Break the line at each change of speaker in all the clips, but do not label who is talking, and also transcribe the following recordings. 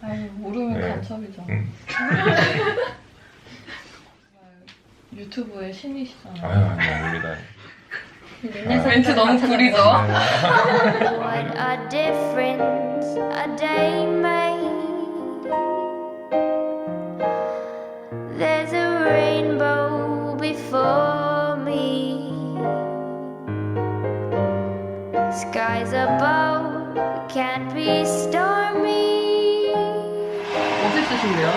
아니 모르면
네.
간첩이죠.
음.
유튜브의 신이시잖아요.
아유 아니 아닙니다.
멘트
멘트 너무 구리죠?
What a difference a day made. There's a rainbow before me. Skies above can't be stormy.
어디 쓰신대요?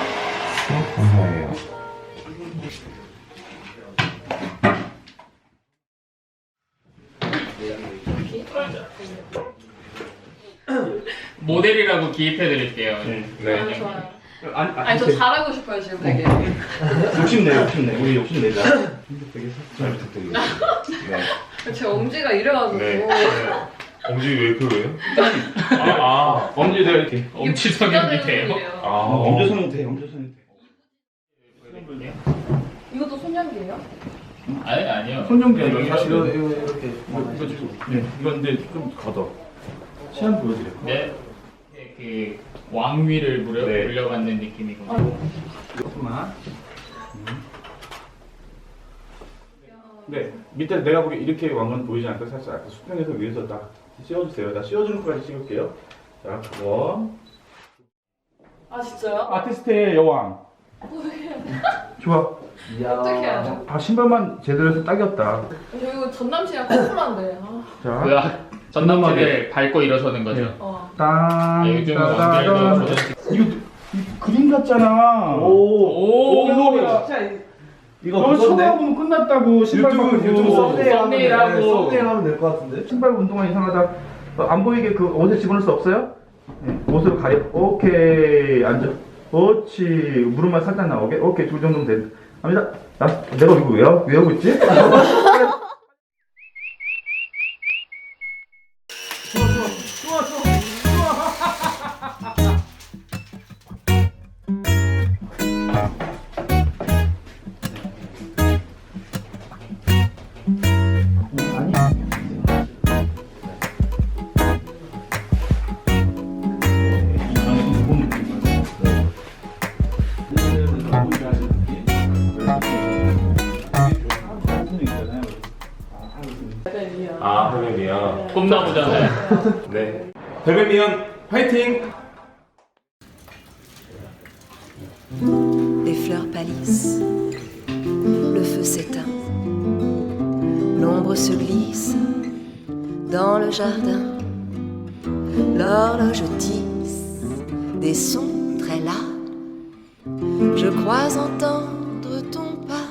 수업 분야예요.
모델이라고 기입해드릴게요.
네.
좋아요.
아니,
아니 저 잘하고 싶어요 지금 되게.
욕심내, 욕심내. 우리 욕심내자.
잘 부탁드리겠습니다. 네.
제 엄지가 이래가지고
네. 엄지 왜 그래요? 아, 아.
엄지 내가 이렇게.
엄지적인 밑에요.
아,
어, 엄지 손은 돼, 엄지 손은 돼.
이것도 손향기예요?
아니 아니요.
손정기 아니고
이거
사실은 이거 이렇게. 이거, 이거 지금. 네, 이건 근데 좀 걷어. 시안 보여드려.
네. 그 왕위를 물려
네.
물려받는 느낌이거든요.
조금만. 네, 밑에 내가 보기 이렇게 왕은 보이지 않고 살짝 수평에서 위에서 딱 씌워주세요. 나 씌워주는 것까지 찍을게요. 자, 원.
아 진짜요?
아티스트의 여왕. 좋아.
어떻게 해야죠?
아 신발만 제대로 해서 딱이었다.
이거 전 남친이랑 커플한데. 아.
자,
뭐야? 전남자를 밟고 일어서는 거죠.
네.
어.
아,
땅,
요즘 조선
이거 이 그림 같잖아.
오,
이거
이거
너 처음? 보면 끝났다고 신발
유튜브
바꾸고.
유튜브 썸네일 하면 돼.
썸네일하고.
썸네일 하면 될 것 같은데?
신발 운동화 이상하다. 어, 안 보이게 그 옷에 집어넣을 수 없어요? 네, 옷으로 가려. 오케이 앉아. 그렇지. 무릎만 살짝 나오게. 오케이 두 정도면 돼. 갑니다. 나 내가 이거 왜, 하- 왜 하고 있지?
할렐루야.
꿈나무잖아요.
네. 별별미연 화이팅!
Les fleurs pâlissent, le feu s'éteint, l'ombre se glisse dans le jardin, l'horloge tisse des sons très là. Je crois entendre ton pas.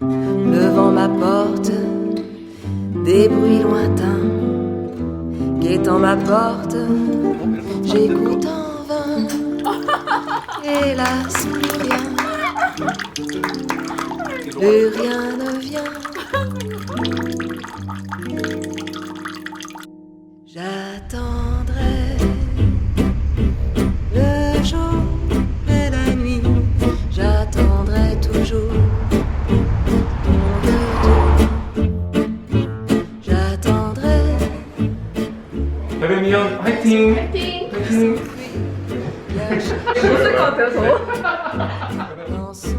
Le vent m'apporte des bruits lointains, guettant ma porte, j'écoute en vain. Hélas, plus rien, plus rien ne vient.
별별미연 화이팅!
파이팅!
Us을
것 같아요 저.